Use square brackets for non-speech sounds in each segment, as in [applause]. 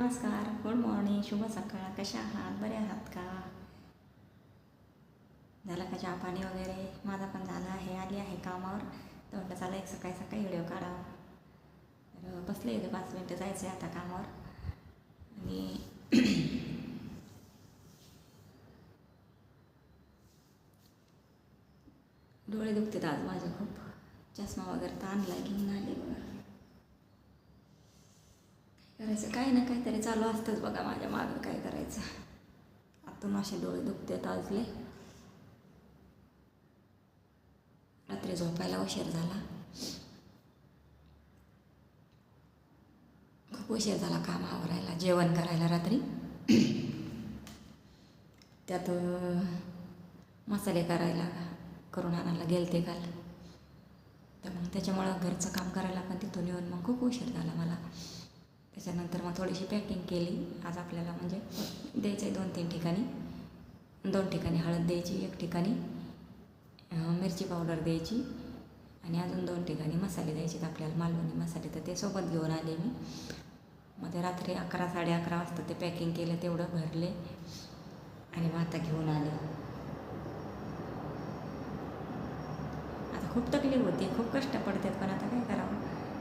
नमस्कार good morning शुभ सकाळ. कशा आहात? बरे आहात का? झालं का चहा पाणी वगैरे? माझा पण झाला आहे. आली आहे कामावर. तर म्हटलं चला एक सकाळी सकाळी व्हिडिओ काढावा. तर बसले इथे पाच मिनटं. जायचं आहे आता कामावर. आणि [coughs] डोळे दुखतात आज माझे खूप. चष्मा वगैरे तर आणला घेऊन आले बघा. करायचं काही ना काहीतरी चालू असतंच बघा माझ्या मागं काय करायचं. आतून असे डोळे दुखते आजले. रात्री झोपायला उशीर झाला. खूप उशीर झाला काम आवरायला जेवण करायला रात्री. त्यात मसाले करायला करून आणायला गेलते काल. तर मग त्याच्यामुळं घरचं काम करायला पण तिथून येऊन मग खूप उशीर झाला मला. त्याच्यानंतर मग थोडीशी पॅकिंग केली. आज आपल्याला म्हणजे द्यायचं आहे दोन तीन ठिकाणी. दोन ठिकाणी हळद द्यायची एक ठिकाणी मिरची पावडर द्यायची आणि अजून दोन ठिकाणी मसाले द्यायचे आहेत आपल्याला. मालवणी मसाले तर ते सोबत घेऊन आले मी. मग ते रात्री अकरा साडे अकरा वाजता ते पॅकिंग केलं तेवढं भरले आणि मग आता घेऊन आले. आता खूप तकलीफ होती खूप कष्ट पडतात पण आता काय करावं?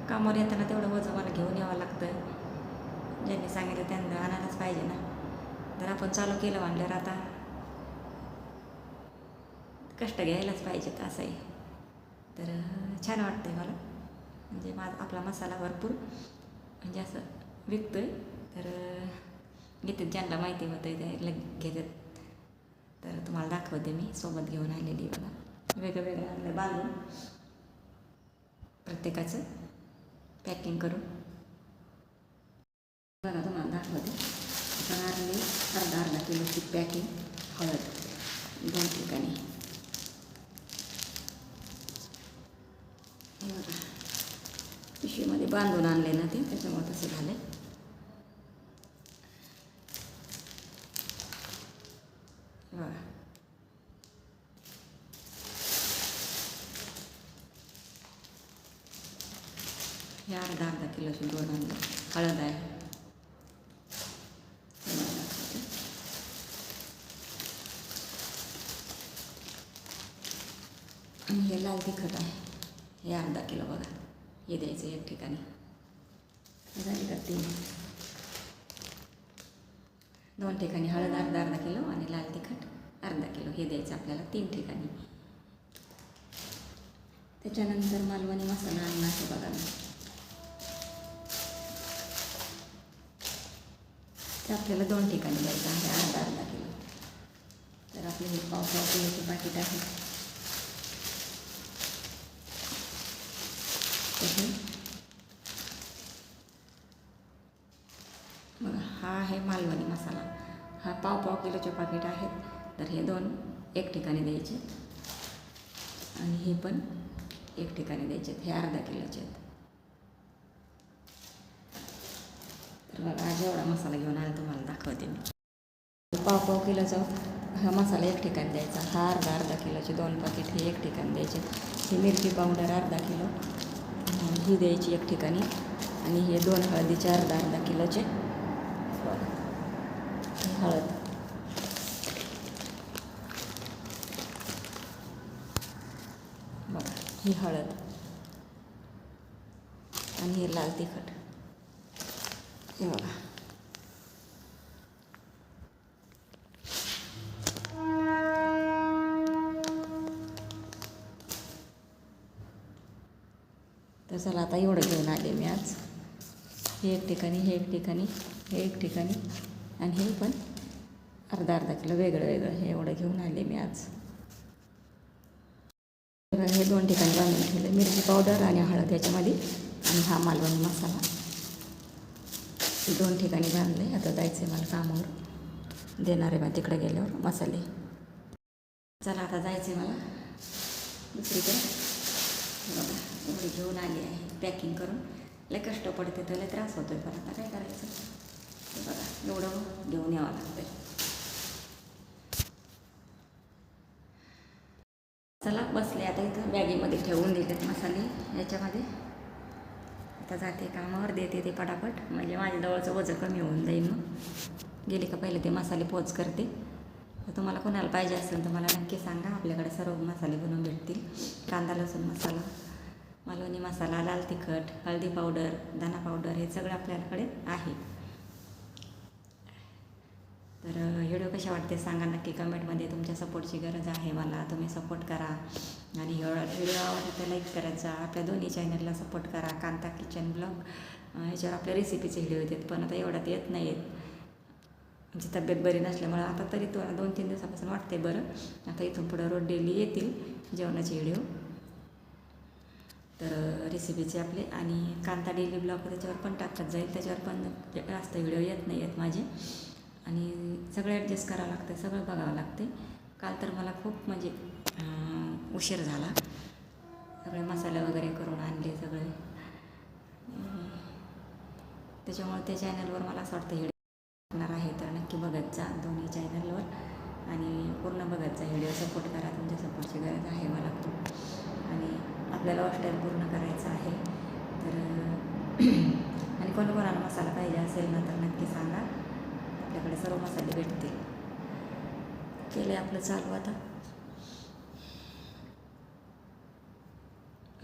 कामावर येताना तेवढं वजन मला घेऊन यावं लागतं ज्यांनी सांगितलं त्यांना आणायलाच पाहिजे ना. जर आपण चालू केलं म्हणल्यावर आता कष्ट घ्यायलाच पाहिजेत असं आहे तर छान वाटतं आहे मला. म्हणजे माझा आपला मसाला भरपूर म्हणजे असं विकतो आहे तर घेतात ज्यांना माहिती होतं ते लग घेतात. तर तुम्हाला दाखवते मी. सोबत घेऊन आलेली बघा. वेगळं वेगळं आणलं बांधून. प्रत्येकाचं पॅकिंग करून. बघा तुम्हाला दाखवते. आता आणली अर्धा अर्धा किलोची पॅकिंग हळद दोन ठिकाणी. पिशवीमध्ये बांधून आणले ना ते त्याच्यामुळे तसं झालं बघा. हे अर्धा अर्धा किलोची दोन आणले. हळद आहे तुम्हाला दाखवते. आणि हे लाल तिखट आहे हे अर्धा किलो बघा. हे द्यायचं एक ठिकाणी. झाली का तीन? दोन ठिकाणी हळद अर्धा अर्धा किलो आणि लाल तिखट अर्धा किलो. हे द्यायचं आपल्याला तीन ठिकाणी. त्याच्यानंतर मालवणी मसाला आणला आहे बघा मी. ते आपल्याला दोन ठिकाणी द्यायचं आहे अर्धा अर्धा किलो. तर आपले हे पाव पाव किलोचे पाकिट आहे मग बघा हा आहे मालवणी मसाला. हा पाव पाव किलोचे पाकिट आहेत. तर हे दोन एक ठिकाणी द्यायचे. आणि हे पण एक ठिकाणी द्यायचे आहेत. हे अर्धा किलोचे आहेत. तर बघा आज मसाला घेऊन आला तुम्हाला दाखवते मी. पाव पाव किलोचा हा मसाला एक ठिकाणी द्यायचा. हा अर्धा अर्धा किलोचे दोन पाकिट हे एक ठिकाणी द्यायचे. ही मिरची पावडर अर्धा किलो. ही द्यायची एक ठिकाणी. आणि हे दोन हळदीचे अर्धा अर्धा किलोचे. हळद. बघा ही हळद. आणि हे लाल तिखट. हे बघा. तर चला आता एवढं घेऊन आले मी आज. हे एक ठिकाणी हे एक ठिकाणी हे एक ठिकाणी. आणि हे पण अर्धा अर्धा किलो वेगळं वेगळं हे एवढं घेऊन आले मी आज. हे दोन ठिकाणी बांधून ठेवलं. मिरची पावडर आणि हळद याच्यामध्ये आणि हा मालवणी मसाला. दोन ठिकाणी बांधले. आता जायचं आहे मला कामावर. देणार आहे मग तिकडे गेल्यावर मसाले. चला आता जायचं आहे मला दुसरीकडे. बघा. एवढी घेऊन आली आहे पॅकिंग करून. लय कष्ट पडते तर लय त्रास होतोय पण आता काय करायचं? बघा एवढं घेऊन यावं लागतंय. चला बसले आता इथं बॅगेमध्ये ठेवून दिलेत मसाले याच्यामध्ये. आता जाते कामावर देते ते पटापट. म्हणजे माझ्याजवळचं वजन कमी होऊन जाईल मग. गेले का पहिले ते मसाले पोच करते. तुम्हाला कोणाला पाहिजे असेल तर मला नक्की सांगा. आपल्याकडे सर्व मसाले बनवून भेटतील. कांदा लसूण मसाला. मालवणी मसाला लाल तिखट हळदी पावडर दाणा पावडर हे सगळं आपल्याकडे आहे. तर व्हिडिओ कशा वाटते सांगा नक्की कमेंटमध्ये. तुमच्या सपोर्टची गरज आहे मला. तुम्ही सपोर्ट करा. आणि व्हिडिओ आवडला तर लाईक करायचा आपल्या दोन्ही चॅनलला सपोर्ट करा. Kanta kitchen blog. ह्याच्यावर आपल्या रेसिपीचे व्हिडिओ येतात पण आता एवढ्यात येत नाही आहेत म्हणजे तब्येत बरी नसल्यामुळं आता तरी तो दोन तीन दिवसापासून वाटते बरं. आता इथून पुढं रोज डेली येतील जेवणाचे व्हिडिओ. तर रेसिपीचे आपले. आणि कांता डेली ब्लॉग त्याच्यावर पण टाकत जाईल. त्याच्यावर पण जास्त व्हिडिओ येत नाही आहेत माझे. आणि सगळं ॲडजस्ट करावं लागतं. सगळं बघावं लागते. काल तर मला खूप म्हणजे उशीर झाला. सगळे मसाले वगैरे करून आणले सगळे. त्याच्यामुळे त्या चॅनलवर मला असं वाटतं व्हिडिओ टाकणार आहे तर नक्की बघत जा दोन्ही चॅनलवर आणि पूर्ण बघत जा. व्हिडिओ सपोर्ट करा. तुमच्या सपोर्टची गरज आहे मला. आपल्याला हॉस्टेल पूर्ण करायचं आहे. तर [clears throat] आणि कोणाकोणाला मसाला पाहिजे असेल ना तर नक्की सांगा. आपल्याकडे सर्व मसाले भेटतील. केले आपलं चालू आता.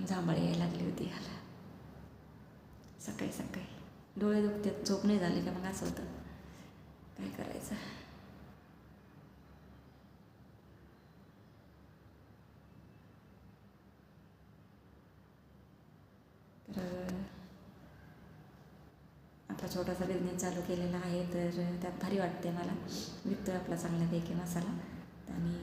जांभळ यायला लागली होती ह्याला सकाळी सकाळी. डोळे दुखतात झोप नाही झाली का मग असं होतं. काय करायचं तर आपला छोटासा बिझनेस चालू केलेला आहे तर त्यात भारी वाटते मला. विकतो आपला चांगल्यापैकी मसाला. आणि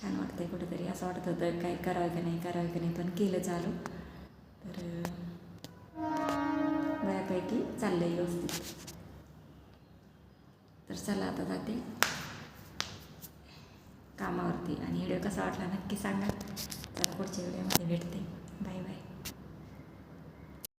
छान वाटतंय कुठेतरी. असं वाटत होतं काय करावं की नाही करावं की नाही पण केलं चालू. तर बऱ्यापैकी चाललं आहे व्यवस्थित. तर चला आता जाते. कामावरती. आणि व्हिडिओ कसा वाटला नक्की सांगा. तर पुढच्या व्हिडिओमध्ये भेटते. Bye bye